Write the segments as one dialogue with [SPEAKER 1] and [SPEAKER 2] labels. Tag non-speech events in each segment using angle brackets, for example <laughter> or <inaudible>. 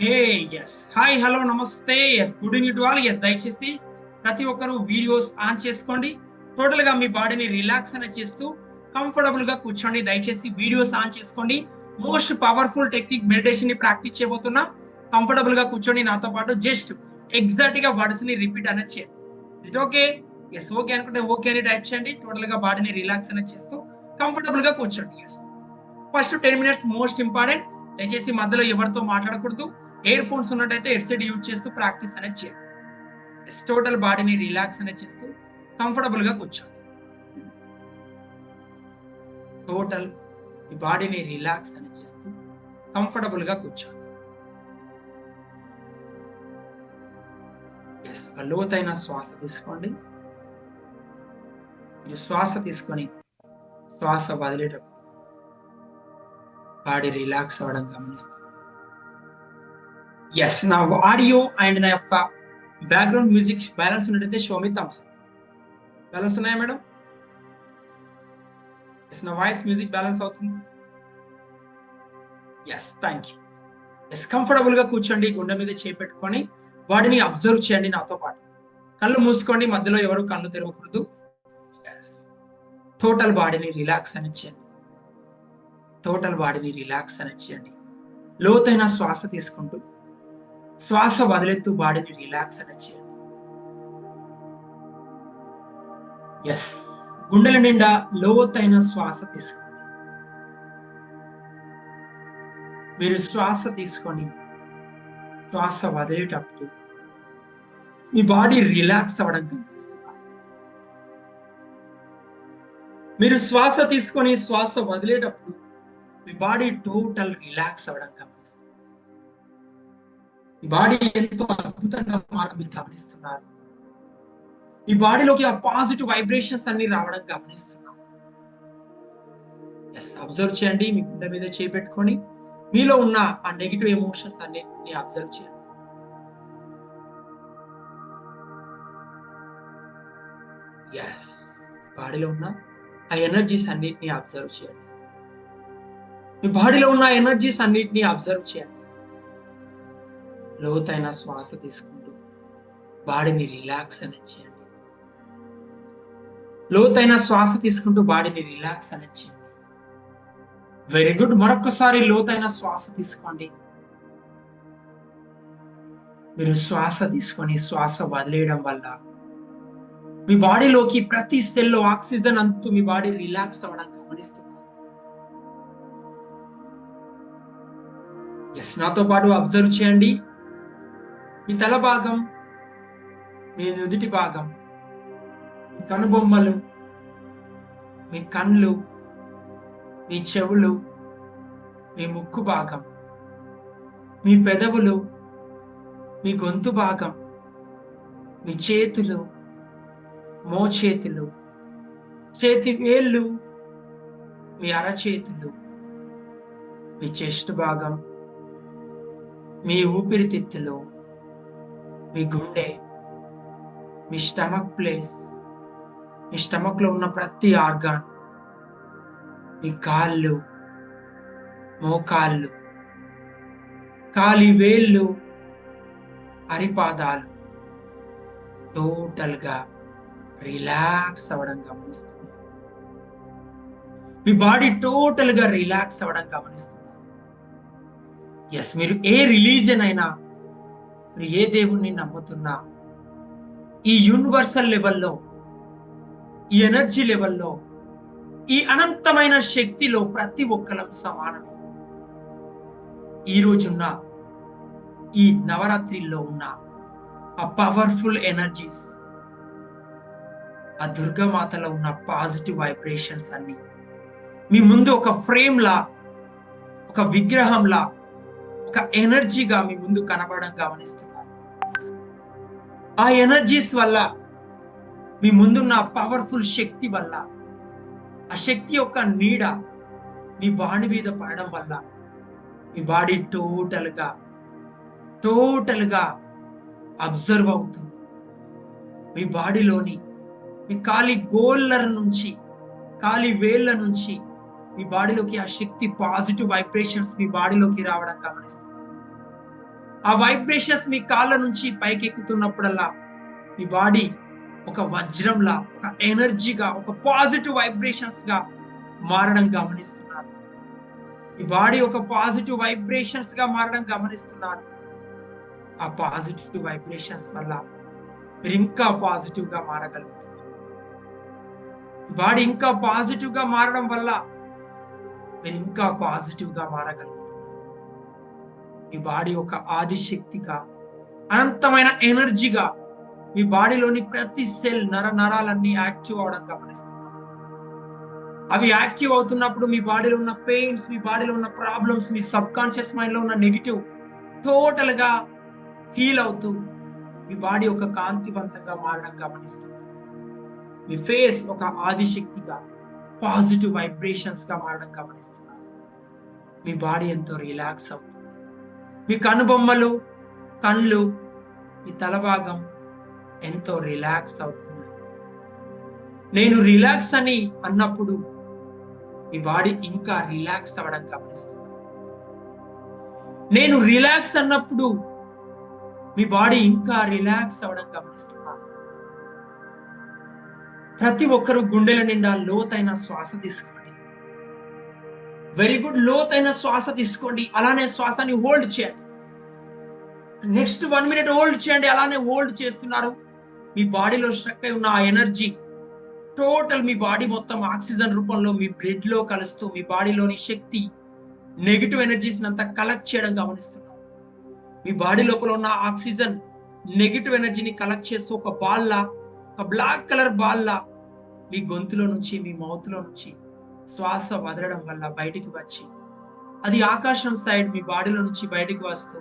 [SPEAKER 1] Hey yes hi hello namaste yes good evening to all yes దయచేసి ప్రతి ఒక్కరు videos on చేసుకోండి. టోటల్గా మీ బాడీని రిలాక్స్ అనేది చేస్తూ కంఫర్టబుల్గా కూర్చోండి. దయచేసి వీడియోస్ ఆన్ చేసుకోండి. మోస్ట్ పవర్ఫుల్ టెక్నిక్ మెడిటేషన్ని ప్రాక్టీస్ చేయబోతున్నా. కంఫర్టబుల్గా కూర్చోండి. నాతో పాటు జస్ట్ ఎగ్జాక్ట్గా వర్డ్స్ని రిపీట్ అనేది చేయండి ఇట్ ఓకే ఎస్ ఓకే అనుకుంటే ఓకే అని టైప్ చేయండి. టోటల్గా బాడీని రిలాక్స్ అనేది చేస్తూ కంఫర్టబుల్గా కూర్చోండి. Yes first ten minutes most important దయచేసి మధ్యలో ఎవరితో మాట్లాడకూడదు. ఇయర్ ఫోన్స్ ఉన్నట్టయితే హెడ్సెట్ యూజ్ చేస్తూ ప్రాక్టీస్ అనేది చేయాలి. టోటల్ బాడీని రిలాక్స్ అనేది చేస్తూ కంఫర్టబుల్గా కూర్చోండి టోటల్ మీ బాడీని రిలాక్స్ అనేది చేస్తూ కంఫర్టబుల్గా కూర్చోండి ఒక లోతైన శ్వాస తీసుకోండి. మీరు శ్వాస తీసుకొని శ్వాస వదిలేటప్పుడు బాడీ రిలాక్స్ అవ్వడం గమనిస్తుంది ఎస్ నా ఆడియో అండ్ నా యొక్క బ్యాక్గ్రౌండ్ మ్యూజిక్ బ్యాలెన్స్ ఉన్నట్టయితే షో మీ థమ్స్ బ్యాలెన్స్ ఉన్నాయా మేడం? ఎస్ నా వాయిస్ మ్యూజిక్ బ్యాలెన్స్ అవుతుంది. ఎస్ థ్యాంక్ యూ ఎస్ కంఫర్టబుల్గా కూర్చోండి గుండె మీద చేపెట్టుకొని వాడిని అబ్జర్వ్ చేయండి నాతో పాటు. కళ్ళు మూసుకోండి మధ్యలో ఎవరు కళ్ళు తెరవకూడదు. టోటల్ బాడీని రిలాక్స్ అని చేయండి. టోటల్ బాడీని రిలాక్స్ అని చేయండి. లోతైన శ్వాస తీసుకుంటూ శ్వాస వదిలేత్తు బాడీని రిలాక్స్ అనేది చేయండి ఎస్ గుండెల నిండా లోతైన శ్వాస తీసుకోండి. మీరు శ్వాస తీసుకొని శ్వాస వదిలేటప్పుడు మీ బాడీ రిలాక్స్ అవ్వడం గమనిస్తున్నారు. మీరు శ్వాస తీసుకొని శ్వాస వదిలేటప్పుడు మీ బాడీ టోటల్ రిలాక్స్ అవ్వడం గమనిస్తుంది బాడీ ఎంతో అద్భుతంగా మారడం మీరు గమనిస్తున్నారు ఈ బాడీలోకి ఆ పాజిటివ్ వైబ్రేషన్స్ అన్ని రావడం గమనిస్తున్నారు ఎస్ అబ్జర్వ్ చేయండి మీ గుండె మీద చేపెట్టుకొని మీలో ఉన్న ఆ నెగిటివ్ ఎమోషన్స్ అన్నిటిని అబ్జర్వ్ చేయండి. ఎస్ బాడీలో ఉన్న ఆ ఎనర్జీస్ అన్నిటిని అబ్జర్వ్ చేయండి. మీ బాడీలో ఉన్న ఎనర్జీస్ అన్నిటిని అబ్జర్వ్ చేయండి. లోతైన శ్వాస తీసుకుంటూ బాడీని రిలాక్స్ అనేది చేయండి. లోతైన శ్వాస తీసుకుంటూ బాడీని రిలాక్స్ అనేది చేయండి. వెరీ గుడ్ మరొకసారి లోతైన శ్వాస తీసుకోండి. మీరు శ్వాస తీసుకొని శ్వాస వదిలేయడం వల్ల మీ బాడీలోకి ప్రతి సెల్లో ఆక్సిజన్ అంతూ మీ బాడీ రిలాక్స్ అవ్వడం గమనిస్తున్నారు. ఎస్ నాతో పాటు అబ్జర్వ్ చేయండి. మీ తల భాగం మీ నుదుటి భాగం మీ కనుబొమ్మలు మీ కళ్ళు మీ చెవులు మీ ముక్కు భాగం మీ పెదవులు మీ గొంతు భాగం మీ చేతులు మోచేతులు చేతి వేళ్ళు మీ అరచేతులు మీ చెస్ట్ భాగం మీ ఊపిరితిత్తులు. మీ గుండె మీ స్టమక్ ప్లేస్ మీ స్టమక్లో ఉన్న ప్రతి ఆర్గాన్ మీ కాళ్ళు మోకాళ్ళు కాలి వేళ్ళు అరిపాదాలు టోటల్గా రిలాక్స్ అవ్వడం గమనిస్తున్నారు. మీ బాడీ టోటల్గా రిలాక్స్ అవ్వడం గమనిస్తున్నారు. ఎస్ మీరు ఏ రిలీజన్ అయినా నువ్వు ఏ దేవుణ్ణి నమ్ముతున్నా? ఈ యూనివర్సల్ లెవెల్లో ఈ ఎనర్జీ లెవెల్లో ఈ అనంతమైన శక్తిలో ప్రతి ఒక్కరం సమానమే. ఈరోజున్న ఈ నవరాత్రిలో ఉన్న ఆ పవర్ఫుల్ ఎనర్జీస్ ఆ దుర్గామాతలో ఉన్న పాజిటివ్ వైబ్రేషన్స్ అన్ని మీ ముందు ఒక ఫ్రేమ్లా ఒక విగ్రహంలా ఒక ఎనర్జీగా మీ ముందు కనబడడం గమనిస్తున్నారు. ఆ ఎనర్జీస్ వల్ల మీ ముందున్న పవర్ఫుల్ శక్తి వల్ల ఆ శక్తి యొక్క నీడ మీ బాడీ మీద పడడం వల్ల మీ బాడీ టోటల్గా టోటల్గా అబ్జర్వ్ అవుతుంది. మీ బాడీలోని మీ కాలి గోళ్ళ నుంచి కాలి వేళ్ళ నుంచి మీ బాడీలోకి ఆ శక్తి పాజిటివ్ వైబ్రేషన్స్ మీ బాడీలోకి రావడం గమనిస్తున్నారు ఆ వైబ్రేషన్స్ మీ కాళ్ళ నుంచి పైకి ఎక్కుతున్నప్పుడల్లా మీ బాడీ ఒక వజ్రంలా ఒక ఎనర్జీగా ఒక పాజిటివ్ వైబ్రేషన్స్గా మారడం గమనిస్తున్నారు. మీ బాడీ ఒక పాజిటివ్ వైబ్రేషన్స్గా మారడం గమనిస్తున్నారు. ఆ పాజిటివ్ వైబ్రేషన్స్ వల్ల మీరు ఇంకా పాజిటివ్గా మారగలుగుతున్నారు. బాడీ ఇంకా పాజిటివ్గా మారడం వల్ల మీరు ఇంకా పాజిటివ్గా మారగలుగుతున్నారు. మీ బాడీ ఒక ఆదిశక్తిగా అనంతమైన ఎనర్జీగా మీ బాడీలోని ప్రతి సెల్ నర నరాలన్నీ యాక్టివ్ అవడం గమనిస్తున్నారు. అవి యాక్టివ్ అవుతున్నప్పుడు మీ బాడీలో ఉన్న పెయిన్స్ మీ బాడీలో ఉన్న ప్రాబ్లమ్స్ మీ సబ్ కాన్షియస్ మైండ్లో ఉన్న నెగిటివ్ టోటల్గా హీల్ అవుతూ మీ బాడీ ఒక కాంతివంతంగా మారడం గమనిస్తుంది మీ ఫేస్ ఒక ఆదిశక్తిగా పాజిటివ్ వైబ్రేషన్స్గా మారడం గమనిస్తున్నారు. మీ బాడీ ఎంతో రిలాక్స్ అవుతుంది. మీ కనుబొమ్మలు కళ్ళు మీ తల భాగం ఎంతో రిలాక్స్ అవుతుంది. నేను రిలాక్స్ అని అన్నప్పుడు మీ బాడీ ఇంకా రిలాక్స్ అవ్వడం గమనిస్తుంది. నేను రిలాక్స్ అన్నప్పుడు మీ బాడీ ఇంకా రిలాక్స్ అవ్వడం గమనిస్తుంది. ప్రతి ఒక్కరు గుండెల నిండా లోతైన శ్వాస తీసుకోండి. వెరీ గుడ్ లోతైన శ్వాస తీసుకోండి. అలానే శ్వాసని హోల్డ్ చేయండి. నెక్స్ట్ వన్ మినిట్ హోల్డ్ చేయండి. అలానే హోల్డ్ చేస్తున్నారు. మీ బాడీలో స్ట్రక్ అయి ఉన్న ఆ ఎనర్జీ టోటల్ మీ బాడీ మొత్తం ఆక్సిజన్ రూపంలో మీ బ్లడ్లో కలుస్తూ మీ బాడీలోని శక్తి నెగిటివ్ ఎనర్జీస్ అంతా కలెక్ట్ చేయడం గమనిస్తున్నారు. మీ బాడీ లోపల ఉన్న ఆక్సిజన్ నెగిటివ్ ఎనర్జీని కలెక్ట్ చేస్తూ ఒక బాల్లా ఒక బ్లాక్ కలర్ బాల్లా మీ గొంతులో నుంచి మీ మౌత్లో నుంచి శ్వాస వదలడం వల్ల బయటికి వచ్చి అది ఆకాశం సైడ్ మీ బాడీలో నుంచి బయటికి వస్తూ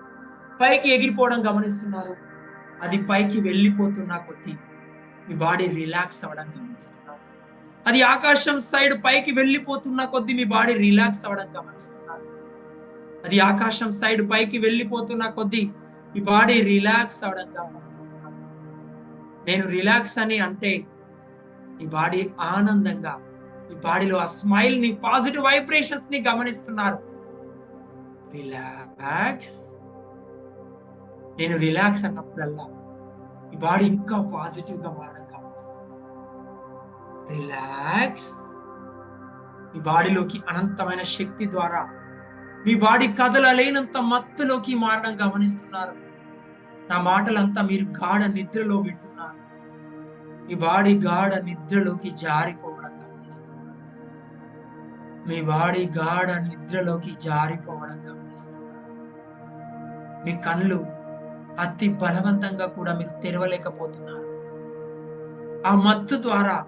[SPEAKER 1] పైకి ఎగిరిపోవడం గమనిస్తున్నారు. అది పైకి వెళ్ళిపోతున్న కొద్దీ మీ బాడీ రిలాక్స్ అవ్వడం గమనిస్తున్నారు. అది ఆకాశం సైడ్ పైకి వెళ్ళిపోతున్న కొద్దీ మీ బాడీ రిలాక్స్ అవ్వడం గమనిస్తున్నారు. అది ఆకాశం సైడ్ పైకి వెళ్ళిపోతున్న కొద్దీ మీ బాడీ రిలాక్స్ అవ్వడం గమనిస్తున్నారు. నేను రిలాక్స్ అని అంటే ఈ బాడీ ఆనందంగా ఈ బాడీలో ఆ స్మైల్ని పాజిటివ్ వైబ్రేషన్స్ని గమనిస్తున్నారు. రిలాక్స్ నేను రిలాక్స్ అన్నప్పుడల్లా ఈ బాడీ ఇంకా పాజిటివ్గా మారడం గమనిస్తున్నాను రిలాక్స్ మీ బాడీలోకి అనంతమైన శక్తి ద్వారా మీ బాడీ కదలలేనంత మత్తులోకి మారడం గమనిస్తున్నారు. నా మాటలంతా మీరు గాఢ నిద్రలో వింటున్నారు. మీ బాడీ గాఢ నిద్రలోకి జారిపోవడం గమనిస్తున్నారు. మీ బాడీ గాఢ నిద్రలోకి జారిపోవడం గమనిస్తున్నారు. మీ కళ్ళు అతి బలవంతంగా కూడా మీరు తెరవలేకపోతున్నారు. ఆ మత్తు ద్వారా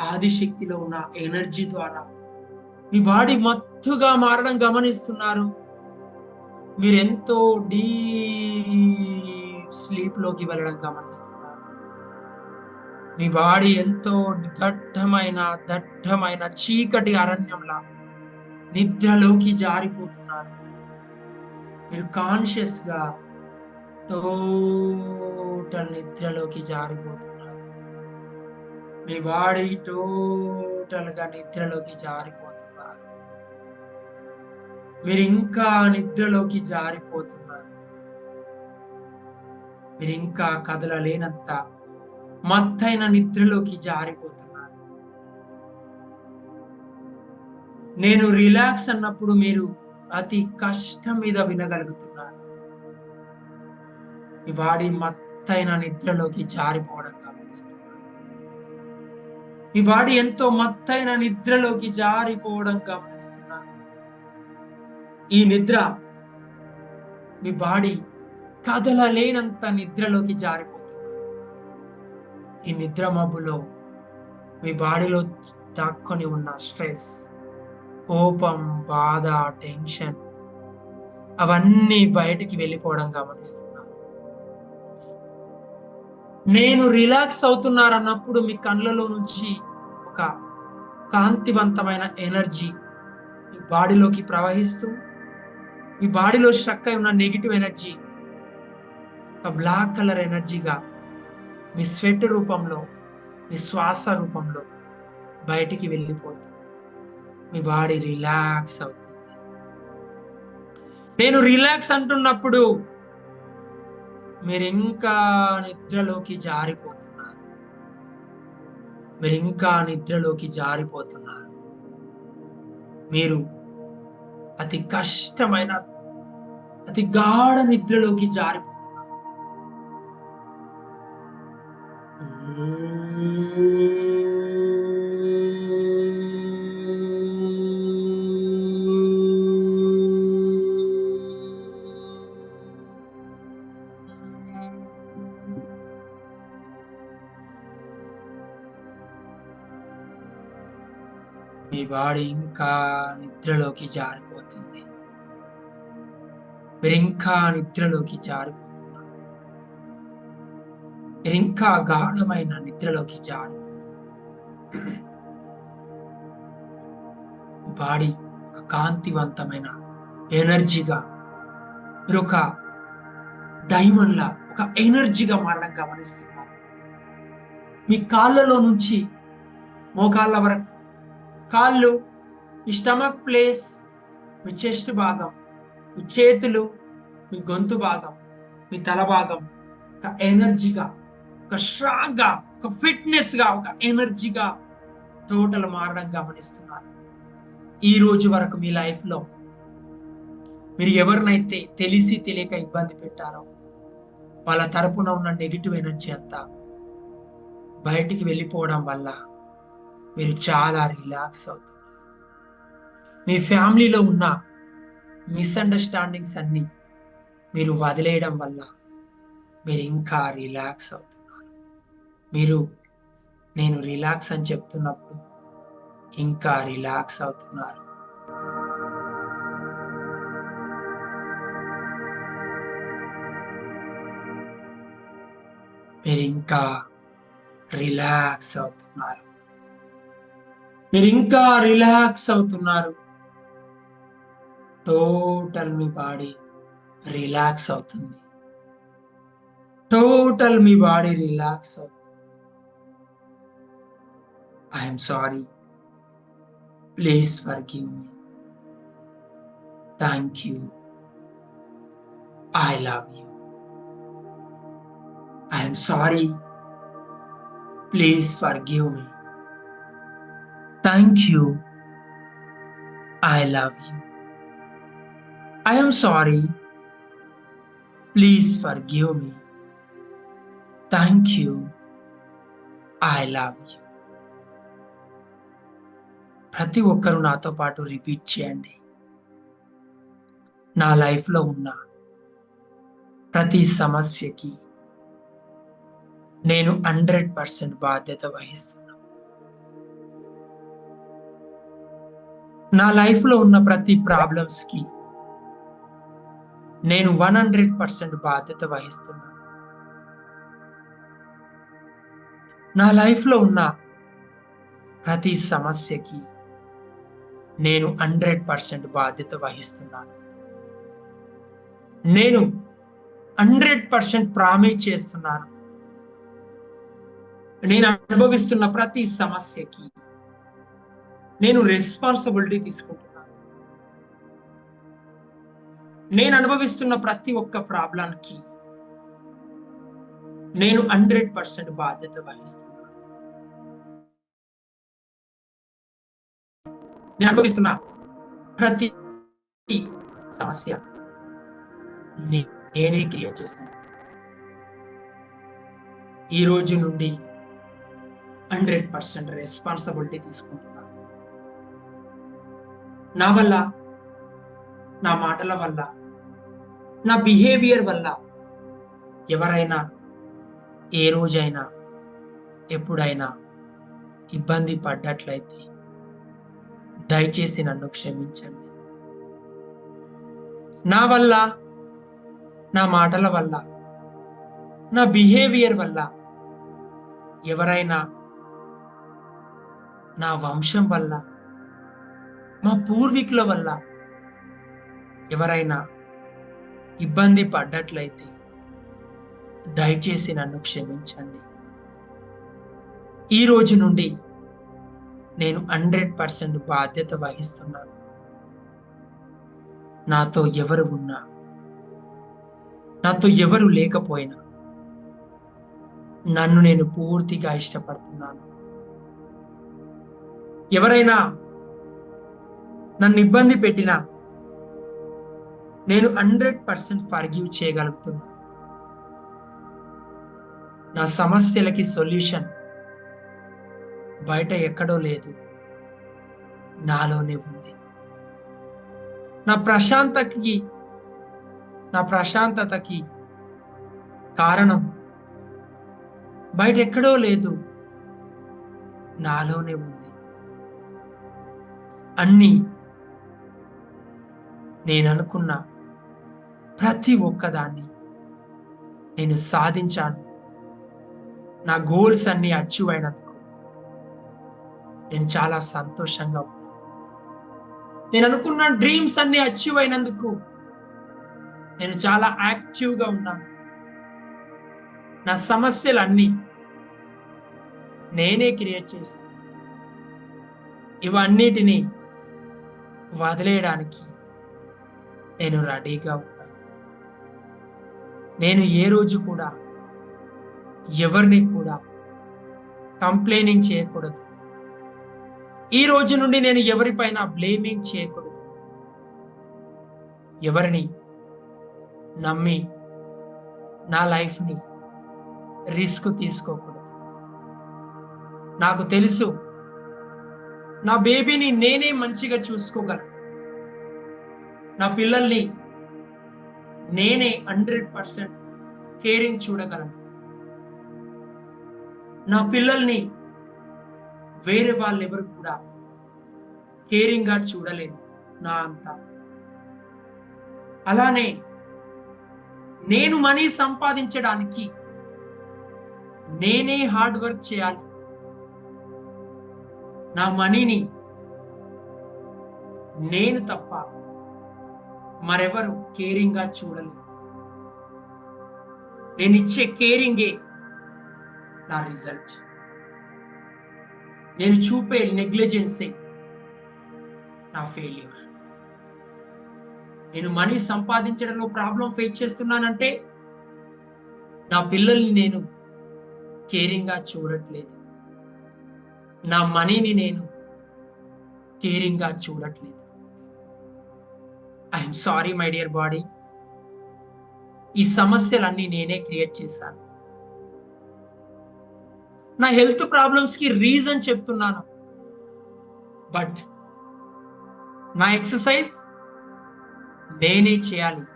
[SPEAKER 1] ఆదిశక్తిలో ఉన్న ఎనర్జీ ద్వారా మీ బాడీ మత్తుగా మారడం గమనిస్తున్నారు. మీరు ఎంతో డీప్ స్లీప్లోకి వెళ్ళడం గమనిస్తున్నారు. మీ బాడీ ఎంతో దట్టమైన దట్టమైన చీకటి అరణ్యంలా నిద్రలోకి జారిపోతున్నారు. మీరు కాన్షియస్గా టోటల్ నిద్రలోకి జారిపోతున్నారు. మీ బాడీ టోటల్గా నిద్రలోకి జారిపోతున్నారు మీరు ఇంకా నిద్రలోకి జారిపోతున్నారు. మీరు ఇంకా కదలలేనంత మత్తైన నిద్రలోకి జారిపోతున్నారు. నేను రిలాక్స్ అన్నప్పుడు మీరు అతి కష్టం మీద వినగలుగుతున్నారు. మీ బాడీ మత్తైన నిద్రలోకి జారిపోవడం గమనిస్తున్నారు. మీ బాడీ ఎంతో మత్తైన నిద్రలోకి జారిపోవడం గమనిస్తున్నారు. ఈ నిద్ర మీ బాడీ కదలలేనంత నిద్రలోకి జారిపోతున్నారు. ఈ నిద్ర మబ్బులో మీ బాడీలో దాక్కొని ఉన్న స్ట్రెస్ కోపం బాధ టెన్షన్ అవన్నీ బయటికి వెళ్ళిపోవడం గమనిస్తున్నారు. నేను రిలాక్స్ అవుతున్నారన్నప్పుడు మీ కళ్ళలో నుంచి ఒక కాంతివంతమైన ఎనర్జీ బాడీలోకి ప్రవహిస్తూ మీ బాడీలో స్ట్రక్ అయి ఉన్న నెగిటివ్ ఎనర్జీ ఒక బ్లాక్ కలర్ ఎనర్జీగా మీ స్వెట్ రూపంలో మీ శ్వాస రూపంలో బయటికి వెళ్ళిపోతుంది. మీ బాడీ రిలాక్స్ అవుతుంది. నేను రిలాక్స్ అంటున్నప్పుడు మీరు ఇంకా నిద్రలోకి జారిపోతున్నారు. మీరు ఇంకా నిద్రలోకి జారిపోతున్నారు. మీరు అతి కష్టమైన అతి గాఢ నిద్రలోకి జారిపోతున్నారు మీ బాడీ ఇంకా నిద్రలోకి జారిపోతుంది మీరు నిద్రలోకి జారిపోతున్నారు మీరు గాఢమైన నిద్రలోకి జారి బాడీ ఒక కాంతివంతమైన ఎనర్జీగా మీరు ఒక డైమండ్లా ఒక ఎనర్జీగా మారడం గమనిస్తున్నారు మీ కాళ్ళలో నుంచి మోకాళ్ళ వరకు కాళ్ళు మీ స్టమక్ ప్లేస్ మీ చెస్ట్ భాగం మీ చేతులు మీ గొంతు భాగం మీ తల భాగం ఒక ఎనర్జీగా ఒక స్ట్రాంగ్గా ఒక ఫిట్నెస్గా ఒక ఎనర్జీగా టోటల్ మారడం గమనిస్తున్నారు. ఈ రోజు వరకు మీ లైఫ్లో మీరు ఎవరినైతే తెలిసి తెలియక ఇబ్బంది పెట్టారో వాళ్ళ తరపున ఉన్న నెగిటివ్ ఎనర్జీ అంతా బయటికి వెళ్ళిపోవడం వల్ల మీరు చాలా రిలాక్స్ అవుతున్నారు. మీ ఫ్యామిలీలో ఉన్న మిస్అండర్స్టాండింగ్స్ అన్ని మీరు వదిలేయడం వల్ల మీరు ఇంకా రిలాక్స్ అవుతున్నారు. మీరు నేను రిలాక్స్ అని చెప్తున్నప్పుడు ఇంకా రిలాక్స్ అవుతున్నారు. మీరు ఇంకా రిలాక్స్ అవుతున్నారు. మీరు ఇంకా రిలాక్స్ అవుతున్నారు. టోటల్ మీ బాడీ రిలాక్స్ అవుతుంది. టోటల్ మీ బాడీ రిలాక్స్ అవుతుంది. I'm sorry please forgive me thank you I love you I'm sorry please forgive me thank you I love you I am sorry. Please forgive me. Thank you. I love you. ప్రతి ఒక్కరూ నాతో పాటు repeat చేయండి నా లైఫ్లో ఉన్న ప్రతి సమస్యకి నేను హండ్రెడ్ పర్సెంట్ బాధ్యత వహిస్తున్నా నా లైఫ్లో ఉన్న ప్రతి ప్రాబ్లమ్స్కి నేను వన్ హండ్రెడ్ పర్సెంట్ బాధ్యత వహిస్తున్నాను నా లైఫ్లో ఉన్న ప్రతి సమస్యకి నేను హండ్రెడ్ పర్సెంట్ బాధ్యత వహిస్తున్నాను. నేను హండ్రెడ్ పర్సెంట్ ప్రామిస్ చేస్తున్నాను. నేను అనుభవిస్తున్న ప్రతి సమస్యకి నేను రెస్పాన్సిబిలిటీ తీసుకుంటున్నాను నేను అనుభవిస్తున్న ప్రతి ఒక్క ప్రాబ్లానికి నేను హండ్రెడ్ పర్సెంట్ బాధ్యత వహిస్తున్నాను నేను అనుభవిస్తున్న ప్రతి సమస్య నేనే క్రియేట్ చేస్తాను ఈ రోజు నుండి హండ్రెడ్ పర్సెంట్ రెస్పాన్సిబిలిటీ తీసుకుంటున్నాను నా వల్ల నా మాటల వల్ల నా బిహేవియర్ వల్ల ఎవరైనా ఏ రోజైనా ఎప్పుడైనా ఇబ్బంది పడ్డట్లయితే దయచేసి నన్ను క్షమించండి. నా వల్ల నా మాటల వల్ల నా బిహేవియర్ వల్ల ఎవరైనా నా వంశం వల్ల మా పూర్వీకుల వల్ల ఎవరైనా ఇబ్బంది పడ్డట్లయితే దయచేసి నన్ను క్షమించండి. ఈ రోజు నుండి నేను హండ్రెడ్ పర్సెంట్ బాధ్యత వహిస్తున్నాను. నాతో ఎవరు ఉన్నా నాతో ఎవరు లేకపోయినా నన్ను నేను పూర్తిగా ఇష్టపడుతున్నాను. ఎవరైనా నన్ను ఇబ్బంది పెట్టినా నేను హండ్రెడ్ పర్సెంట్ ఫర్గివ్ చేయగలుగుతున్నా. నా సమస్యలకి సొల్యూషన్ బయట ఎక్కడో లేదు. నాలోనే ఉంది. నా ప్రశాంతకి నా ప్రశాంతతకి కారణం బయట ఎక్కడో లేదు. నాలోనే ఉంది. అన్నీ నేను అనుకున్న ప్రతి ఒక్కదాన్ని నేను సాధించాను. నా గోల్స్ అన్ని అచీవ్ అయినందుకు నేను చాలా సంతోషంగా ఉన్నాను. నేను అనుకున్న డ్రీమ్స్ అన్ని అచీవ్ అయినందుకు నేను చాలా యాక్టివ్గా ఉన్నాను. నా సమస్యలన్నీ నేనే క్రియేట్ చేశాను. ఇవన్నిటినీ వదిలేయడానికి నేను రెడీగా ఉన్నాను. నేను ఏ రోజు కూడా ఎవరిని కూడా కంప్లైనింగ్ చేయకూడదు. ఈ రోజు నుండి నేను ఎవరిపైన బ్లేమింగ్ చేయకూడదు. ఎవరిని నమ్మి నా లైఫ్ని రిస్క్ తీసుకోకూడదు. నాకు తెలుసు నా బేబీని నేనే మంచిగా చూసుకోగలను. నా పిల్లల్ని నేనే హండ్రెడ్ పర్సెంట్ కేరింగ్ చూడగలను. నా పిల్లల్ని వేరే వాళ్ళు ఎవరు కూడా కేరింగ్గా చూడలేదు నా అంతా. అలానే నేను మనీ సంపాదించడానికి నేనే హార్డ్ వర్క్ చేయాలి. నా మనీని నేను తప్ప మరెవరు కేరింగ్గా చూడలేదు. నేను ఇచ్చే కేరింగే నా రిజల్ట్. నేను చూపే నెగ్లిజెన్సే నా ఫెయిల్యూర్. నేను మనీ సంపాదించడంలో ప్రాబ్లం ఫేస్ చేస్తున్నానంటే నా పిల్లల్ని నేను కేరింగ్గా చూడట్లేదు. నా మనీని నేను కేరింగ్గా చూడట్లేదు. I'm sorry my dear body. ఈ సమస్యలన్నీ నేనే క్రియేట్ చేశాను. నా హెల్త్ ప్రాబ్లమ్స్కి రీజన్ చెప్తున్నాను. బట్ నా ఎక్సర్సైజ్ నేనే చేయాలి.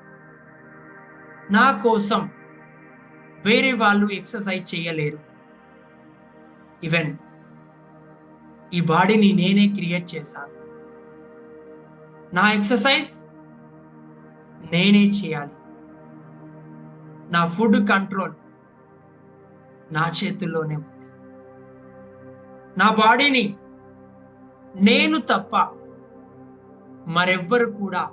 [SPEAKER 1] నా కోసం వేరే వాళ్ళు ఎక్సర్సైజ్ చేయలేరు. ఈవెన్ ఈ బాడీని నేనే క్రియేట్ చేశాను. నా ఎక్సర్సైజ్ నేనే చేయాలి. నా ఫుడ్ కంట్రోల్ నా చేతుల్లోనే ఉంది. నా బాడీని నేను తప్ప మరెవ్వరు కూడా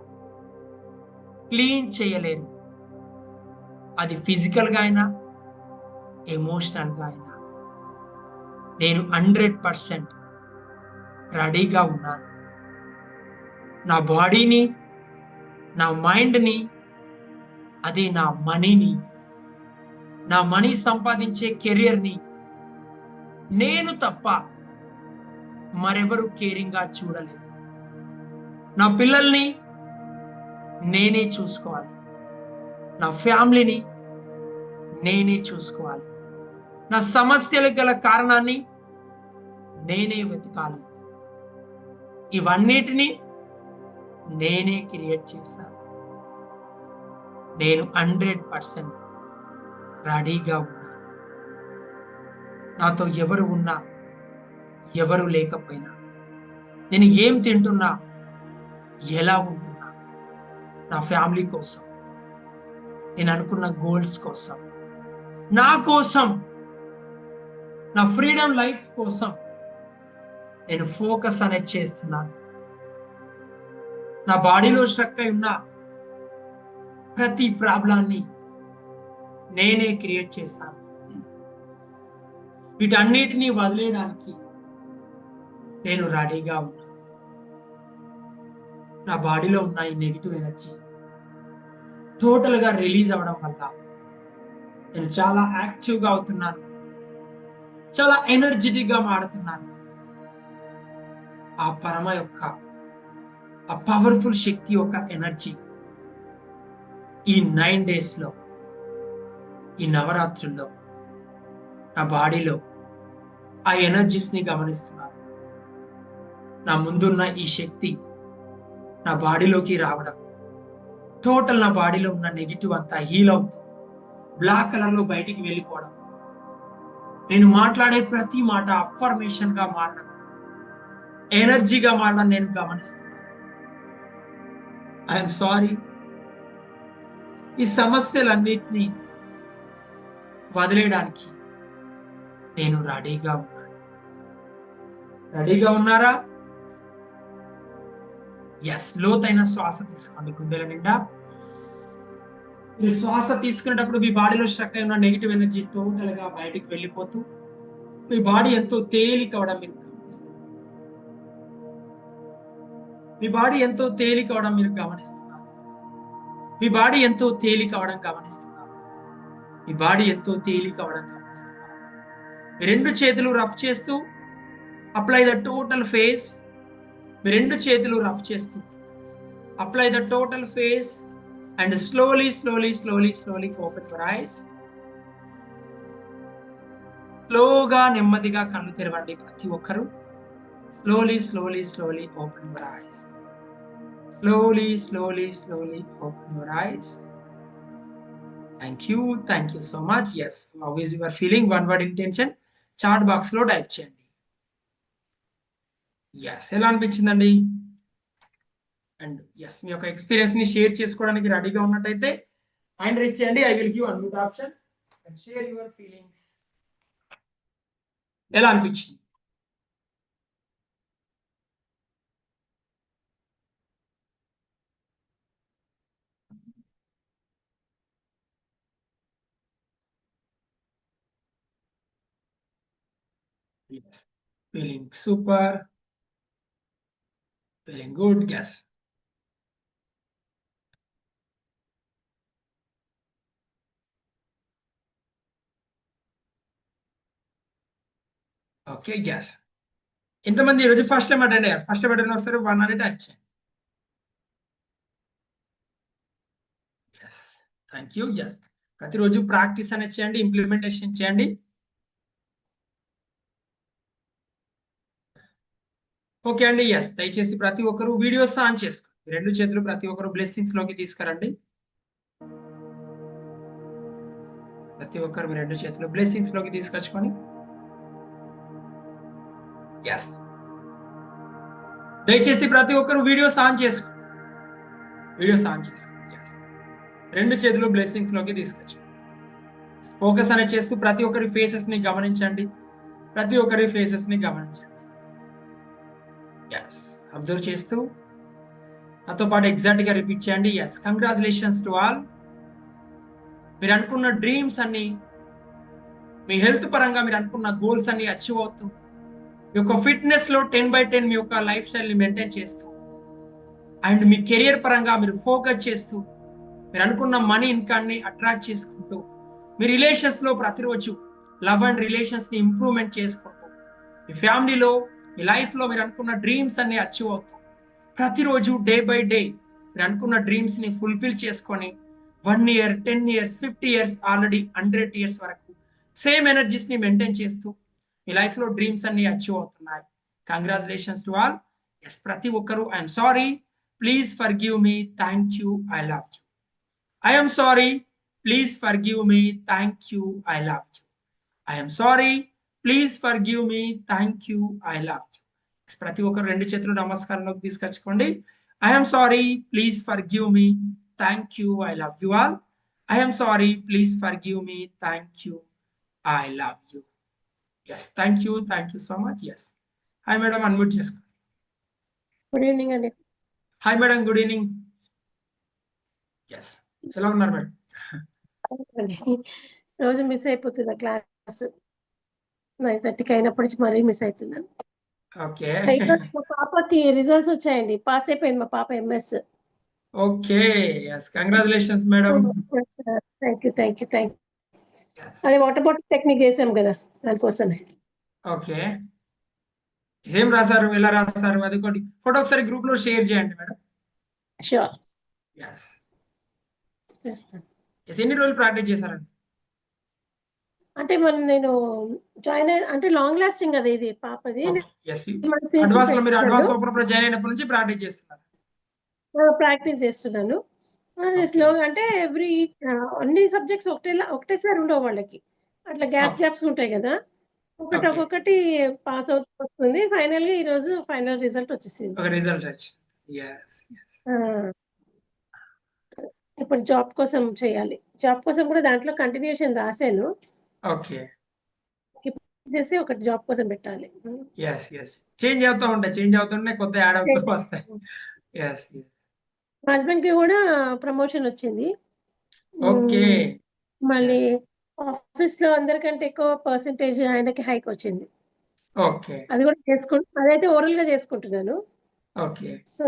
[SPEAKER 1] క్లీన్ చేయలేరు. అది ఫిజికల్గా అయినా ఎమోషనల్గా అయినా. నేను హండ్రెడ్ పర్సెంట్ రెడీగా ఉన్నాను. నా బాడీని నా మైండ్ని అదే నా మనీని నా మనీ సంపాదించే కెరియర్ని నేను తప్ప మరెవరు కేరింగ్గా చూడలేదు. నా పిల్లల్ని నేనే చూసుకోవాలి. నా ఫ్యామిలీని నేనే చూసుకోవాలి. నా సమస్యలకు గల కారణాన్ని నేనే వెతకాలి. ఇవన్నిటినీ నేనే క్రియేట్ చేశాను నేను హండ్రెడ్ పర్సెంట్ రెడీగా ఉన్నాను నాతో ఎవరు ఉన్నా ఎవరు లేకపోయినా నేను ఏం తింటున్నా ఎలా ఉంటున్నా నా ఫ్యామిలీ కోసం నేను అనుకున్న గోల్స్ కోసం నా కోసం నా ఫ్రీడమ్ లైఫ్ కోసం నేను ఫోకస్ అనేది చేస్తున్నాను. నా బాడీలో స్ట్రక్ అయి ఉన్న ప్రతి ప్రాబ్లాన్ని నేనే క్రియేట్ చేశాను. వీటన్నిటినీ వదిలేయడానికి నేను రెడీగా ఉన్నా. నా బాడీలో ఉన్న ఈ నెగిటివ్ ఎనర్జీ టోటల్గా రిలీజ్ అవడం వల్ల నేను చాలా యాక్టివ్గా అవుతున్నాను. చాలా ఎనర్జెటిక్గా మారుతున్నాను. ఆ పరమ యొక్క ఆ పవర్ఫుల్ శక్తి యొక్క ఎనర్జీ ఈ నైన్ డేస్లో ఈ నవరాత్రుల్లో నా బాడీలో ఆ ఎనర్జీస్ని గమనిస్తున్నాను. నా ముందున్న ఈ శక్తి నా బాడీలోకి రావడం. టోటల్ నా బాడీలో ఉన్న నెగిటివ్ అంతా హీల్ అవుతుంది. బ్లాక్ కలర్లో బయటికి వెళ్ళిపోవడం. నేను మాట్లాడే ప్రతి మాట అఫర్మేషన్గా మారడం. ఎనర్జీగా మారడం నేను గమనిస్తున్నాను. ఐఎమ్ సారీ ఈ సమస్యలన్నిటినీ వదిలేయడానికి నేను రెడీగా ఉన్నాను. రెడీగా ఉన్నారా? ఎస్ లోతైన శ్వాస తీసుకోండి. గుండెల నిండా. మీరు శ్వాస తీసుకునేటప్పుడు మీ బాడీలో స్ట్రక్ అయి ఉన్న నెగిటివ్ ఎనర్జీ టోటల్గా బయటికి వెళ్ళిపోతూ మీ బాడీ ఎంతో తేలిక అవడం మీరు మీ బాడీ ఎంతో తేలిక అవడం మీరు గమనిస్తున్నారు. మీ బాడీ ఎంతో తేలిక అవడం గమనిస్తున్నారు. మీ బాడీ ఎంతో తేలిక అవడం గమనిస్తున్నారు. మీ రెండు చేతులు రఫ్ చేస్తూ అప్లై ద టోటల్ ఫేస్ మీ రెండు చేతులు రఫ్ చేస్తూ apply the total face and slowly slowly slowly slowly open your eyes స్లోగా నెమ్మదిగా కళ్ళు తెరవండి ప్రతి ఒక్కరు. Slowly slowly slowly open your eyes slowly slowly slowly open your eyes thank you thank you so much yes how is your feeling one word intention chat బాక్స్లో type చేయండి. Yes ఎలా అనిపించిందండి? అండ్ ఎస్ మీ యొక్క ఎక్స్పీరియన్స్ని share చేసుకోవడానికి రెడీగా ఉన్నట్టయితే hand reach చేయండి. I will give unmute option and share your feelings ఎలా అనిపించింది Yes. Feeling super. Feeling good. Yes. Okay yes ఇంతమంది ఈరోజు ఫస్ట్ టైం అటెండ్ అయ్యారు. ఫస్ట్ టైం అటెండ్ వస్తారు వన్ అని టైప్ చేయండి థ్యాంక్ యూ ఎస్ ప్రతిరోజు ప్రాక్టీస్ అనేది చేయండి ఇంప్లిమెంటేషన్ చేయండి. ఓకే అండి ఎస్ దయచేసి ప్రతి ఒక్కరు వీడియోస్ ఆన్ చేసుకోండి. రెండు చేతులు ప్రతి ఒక్కరు బ్లెస్సింగ్స్లోకి తీసుకురండి. ప్రతి ఒక్కరు మీ రెండు చేతులు బ్లెస్సింగ్స్లోకి తీసుకొచ్చుకొని. ఎస్ దయచేసి ప్రతి ఒక్కరు వీడియోస్ ఆన్ చేసుకోండి. వీడియోస్ ఆన్ చేసుకోండి. ఎస్ రెండు చేతులు బ్లెస్సింగ్స్లోకి తీసుకొచ్చుకోండి. ఫోకస్ అనేది చేస్తూ ప్రతి ఒక్కరి ఫేసెస్ని గమనించండి. ప్రతి ఒక్కరి ఫేసెస్ని గమనించండి. ఎస్ అబ్జర్వ్ చేస్తూ నాతో పాటు ఎగ్జాక్ట్గా రిపీట్ చేయండి. ఎస్ కంగ్రాచులేషన్స్ టు ఆల్ మీరు అనుకున్న డ్రీమ్స్ అన్ని మీ హెల్త్ పరంగా మీరు అనుకున్న గోల్స్ అన్ని అచీవ్ అవుతూ మీ యొక్క ఫిట్నెస్లో టెన్ బై టెన్ మీ యొక్క లైఫ్ స్టైల్ని మెయింటైన్ చేస్తూ అండ్ మీ కెరియర్ పరంగా మీరు ఫోకస్ చేస్తూ మీరు అనుకున్న మనీ ఇన్కాన్ని అట్రాక్ట్ చేసుకుంటూ మీ రిలేషన్స్లో ప్రతిరోజు లవ్ అండ్ రిలేషన్స్ని ఇంప్రూవ్మెంట్ చేసుకుంటూ మీ ఫ్యామిలీలో మీ లైఫ్లో మీరు అనుకున్న డ్రీమ్స్ అన్ని అచీవ్ అవుతాయి. ప్రతిరోజు డే బై డే మీరు అనుకున్న డ్రీమ్స్ని ఫుల్ఫిల్ చేసుకొని one year ten years fifty years already hundred years వరకు సేమ్ ఎనర్జీస్ని మెయింటైన్ చేస్తూ మీ లైఫ్లో డ్రీమ్స్ అన్ని అచీవ్ అవుతున్నాయి. కంగ్రాచులేషన్స్ టు ఆల్ ఎస్ ప్రతి ఒక్కరు I'm sorry please forgive me thank you I love you I'm sorry please forgive me thank you I love you I'm sorry please forgive me thank you I love you ప్రతి ఒక్కరు రెండు చేతులు నమస్కారంలోకి తీసుకొచ్చుకోండి. I'm sorry please forgive me thank you I love you all I'm sorry please forgive me thank you I love you yes thank you thank you so much yes hi madam unmute చేసుకోండి
[SPEAKER 2] good evening అండి
[SPEAKER 1] hi madam good evening yes ఎలా ఉన్నారు madam. <laughs>
[SPEAKER 2] రోజు miss అయిపోతున్నా class nine థర్టీకి అయినప్పటి నుంచి మరీ మిస్ అవుతున్నాను.
[SPEAKER 1] ఓకే.
[SPEAKER 2] మా పాపకి రిజల్ట్స్ వచ్చాయండి. పాస్ అయిపోయింది మా పాప MS.
[SPEAKER 1] Okay. Yes congratulations madam
[SPEAKER 2] thank you thank you thank అదే వాటర్ బాటిల్ టెక్నిక్ చేసాం కదా దానికోసమే.
[SPEAKER 1] ఓకే. ఏం రాశారు ఎలా రాశారు అది ఒకటి ఫోటో ఒకసారి గ్రూప్లో షేర్ చేయండి మేడం
[SPEAKER 2] షూర్
[SPEAKER 1] ఎస్
[SPEAKER 2] చేస్తాను.
[SPEAKER 1] ఎన్ని రోజులు ప్రాక్టీస్ చేశారండి?
[SPEAKER 2] అంటే మనం నేను జాయిన్ అయిన అంటే లాంగ్ లాస్టింగ్ కదా ఇది పాపది
[SPEAKER 1] ఎస్ అడ్వాన్స్లో మీరు అడ్వాన్స్ ఓపెన్లో జాయిన్ అయినప్పటి నుంచి ప్రాక్టీస్ చేస్తున్నారు.
[SPEAKER 2] ప్రాక్టీస్ చేస్తున్నాను. అది. స్లోగా అంటే ఎవ్రీ అన్ని సబ్జెక్ట్స్ ఒకటే ఒకటేసారి ఉండవు వాళ్ళకి. అట్లా గ్యాప్స్. గ్యాప్స్ ఉంటాయి కదా. ఒకటి. ఒక్కొక్కటి పాస్ అవుతూ వస్తుంది. ఫైనల్గా ఈ రోజు ఫైనల్ రిజల్ట్ వచ్చేసింది.
[SPEAKER 1] రిజల్ట్
[SPEAKER 2] ఇప్పుడు జాబ్ కోసం చేయాలి. జాబ్ కోసం కూడా దాంట్లో కంటిన్యూషన్ రాశాను.
[SPEAKER 1] ఓకే.
[SPEAKER 2] చేసి ఒకటి జాబ్ కోసం పెట్టాలి.
[SPEAKER 1] ఎస్ ఎస్ చేంజ్ అవుతూ ఉంటాయి చేంజ్ అవుతుంటే కొత్త యాడ్ అవుతూ వస్తాయి. ఎస్
[SPEAKER 2] మా హస్బెండ్కి కూడా ప్రమోషన్ వచ్చింది.
[SPEAKER 1] ఓకే.
[SPEAKER 2] మళ్ళీ ఆఫీస్లో అందరికంటే ఎక్కువ పర్సంటేజ్ ఆయనకి హైక్ వచ్చింది.
[SPEAKER 1] ఓకే.
[SPEAKER 2] అది కూడా చేసుకు అదైతే ఓరల్గా చేసుకుంటున్నాను.
[SPEAKER 1] ఓకే.
[SPEAKER 2] సో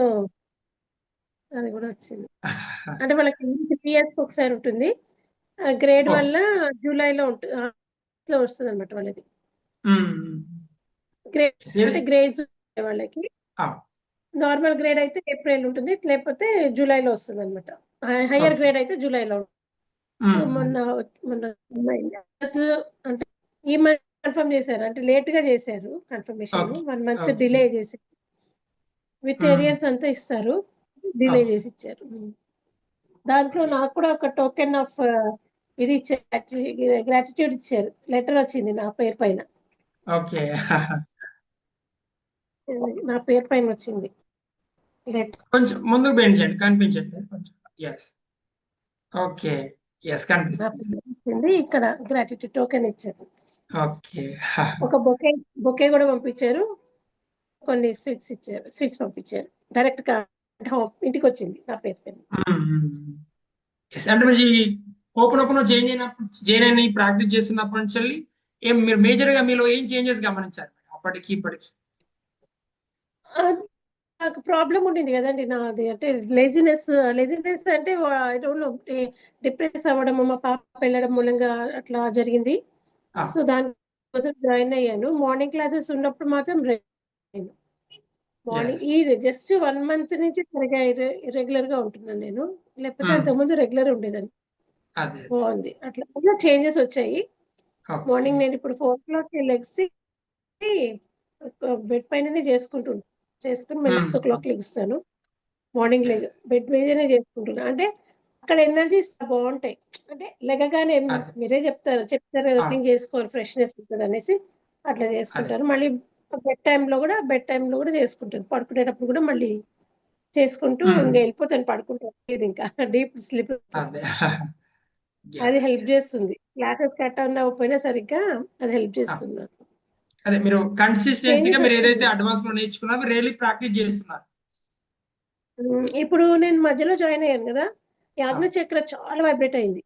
[SPEAKER 2] అది కూడా వచ్చింది. అంటే వాళ్ళకి త్రీ ఇయర్స్ ఒకసారి ఉంటుంది. గ్రేడ్. వల్ల జూలైలో ఉంటుంది వస్తుంది అనమాట వాళ్ళది గ్రేడ్. అంటే గ్రేడ్స్ వాళ్ళకి. నార్మల్ గ్రేడ్ అయితే ఏప్రిల్ ఉంటుంది లేకపోతే జూలైలో వస్తుంది అనమాట హయ్యర్. గ్రేడ్ అయితే జూలైలో మొన్న మొన్న అంటే ఈ మంత్ కన్ఫర్మ్ చేశారు అంటే లేట్గా చేశారు కన్ఫర్మేషన్. One month. డిలే చేసి విత్. ఏరియర్స్ అంతా ఇస్తారు డిలే. చేసి ఇచ్చారు దాంట్లో నాకు కూడా ఒక టోకెన్ ఆఫ్ ఇది గ్రాటిట్యూడ్ ఇచ్చారు. లెటర్ వచ్చింది నా పేరు పైన.
[SPEAKER 1] ఓకే.
[SPEAKER 2] నా పేరు పైన వచ్చింది.
[SPEAKER 1] కొంచెం ముందుకు పెంచండి కనిపించట్లేదు కొంచెం. Yes okay. ఎస్ కనిపిస్తుంది.
[SPEAKER 2] ఇక్కడ గ్రాటిట్యూడ్ టోకెన్ ఇచ్చారు.
[SPEAKER 1] ఓకే. <laughs>
[SPEAKER 2] ఒక బొకే బొకే కూడా పంపించారు. కొన్ని స్వీట్స్ ఇచ్చారు స్వీట్స్ పంపించారు. డైరెక్ట్గా ఇంటికి వచ్చింది నా పేరు పైన.
[SPEAKER 1] అంటే ఓపెన్ ఓపెన్ జాయిన్ అయినప్పుడు జాయిన్ అయిన ప్రాక్టీస్ చేస్తున్నప్పటి నుంచి వెళ్ళి ఏం మీరు మేజర్గా మీలో ఏం చేంజెస్ గమనించారు? అప్పటికి ఇప్పటికి.
[SPEAKER 2] నాకు ప్రాబ్లం ఉండింది కదండి నాది. అంటే లేజినెస్ లేజినెస్ అంటే డిప్రెస్ అవ్వడం మా పాప వెళ్ళడం మూలంగా అట్లా జరిగింది. సో దానికోసం జాయిన్ అయ్యాను. మార్నింగ్ క్లాసెస్ ఉన్నప్పుడు మాత్రం మార్నింగ్ ఈ జస్ట్ వన్ మంత్ నుంచి సరిగా ఇర్రెగ్యులర్గా ఉంటున్నాను నేను. లేకపోతే
[SPEAKER 1] Hmm.
[SPEAKER 2] అంతకుముందు రెగ్యులర్ ఉండేదాన్ని.
[SPEAKER 1] అదే
[SPEAKER 2] బాగుంది. అట్లా చేంజెస్ వచ్చాయి. మార్నింగ్ నేను ఇప్పుడు ఫోర్ క్లాక్ లెగ్సి బెడ్ పైననే చేసుకుంటున్నాను చేసుకుని
[SPEAKER 1] Hmm.
[SPEAKER 2] సిక్స్ ఓ క్లాక్ లెగిస్తాను. మార్నింగ్ లెగ్ బెడ్ మీదనే చేసుకుంటున్నాను అంటే అక్కడ ఎనర్జీస్ బాగుంటాయి. అంటే లెగగానే. మీరే చెప్తారు. చెప్తారు. రొటీన్ చేసుకోవాలి ఫ్రెష్నెస్ ఉంటుంది అనేసి అట్లా చేసుకుంటారు. మళ్ళీ బెడ్ టైంలో కూడా బెడ్ టైంలో కూడా చేసుకుంటాను. పడుకునేటప్పుడు కూడా మళ్ళీ చేసుకుంటూ. ఇంకా వెళ్ళిపోతాను పడుకుంటాను ఇంకా. Deep sleep.
[SPEAKER 1] అదే
[SPEAKER 2] హెల్ప్. చేస్తుంది క్లాసెస్ కట్ అవ్వకపోయినా సరిగ్గా అది హెల్ప్ చేస్తుంది.
[SPEAKER 1] అదే మీరు కన్సిస్టెన్సీగా మీరు ఏదైతే. అడ్వాన్స్లో నేర్చుకున్నారో రియల్లీ ప్రాక్టీస్ చేస్తున్నారు
[SPEAKER 2] ఇప్పుడు నేను మధ్యలో జాయిన్ అయ్యాను కదా యాజ్ఞ చక్ర చాలా వైబ్రేట్ అయింది.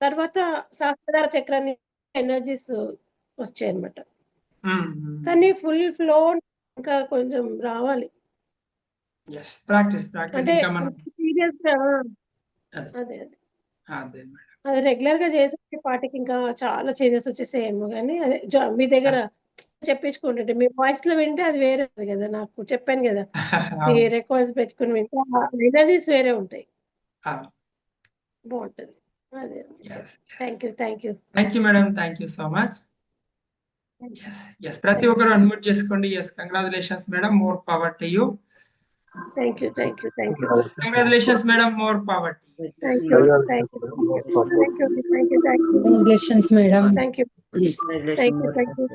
[SPEAKER 2] తర్వాత సహస్రార చక్రాన్ని ఎనర్జీస్ వచ్చాయి అనమాట. కానీ ఫుల్ ఫ్లో ఇంకా కొంచెం రావాలి.
[SPEAKER 1] ప్రాక్టీస్ ప్రాక్టీస్ అదే.
[SPEAKER 2] అదే అదే రెగ్యులర్గా చేసే పాటికి ఇంకా చాలా చేంజెస్ వచ్చేసాయేమో కానీ అదే మీ దగ్గర <laughs> చెప్పించుకుంటుంటే మీ వాయిస్లో వింటే అది వేరే ఉంది కదా నాకు చెప్పాను కదా. <laughs> మీ రికార్డ్స్ పెట్టుకుని వింటే ఎనర్జీస్ వేరే ఉంటాయి. బాగుంటది. అదే thank you thank you
[SPEAKER 1] thank you madam thank you so much yes ప్రతి ఒక్కరు అన్మ్యూట్ చేసుకోండి. Yes congratulations madam more power to you
[SPEAKER 2] thank you thank you thank you
[SPEAKER 1] congratulations madam more power to you
[SPEAKER 2] thank you thank you thank you thank you thank you
[SPEAKER 3] Congratulations, madam.
[SPEAKER 2] Thank you thank you thank you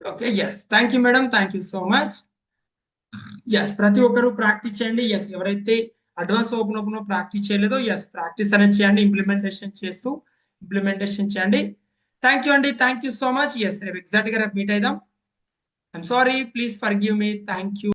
[SPEAKER 1] okay yes thank you madam thank you so much yes ప్రతి ఒక్కరు practice చేయండి. Yes ఎవరైతే advance open open practice చేయలేదో yes practice అనేది చేయండి. Implementation చేస్తూ implementation చేయండి. Thank you అండి. Thank you so much yes రేపు ఎగ్జాక్ట్గా రేపు మీట్ అయిదాం. I'm sorry please forgive me thank you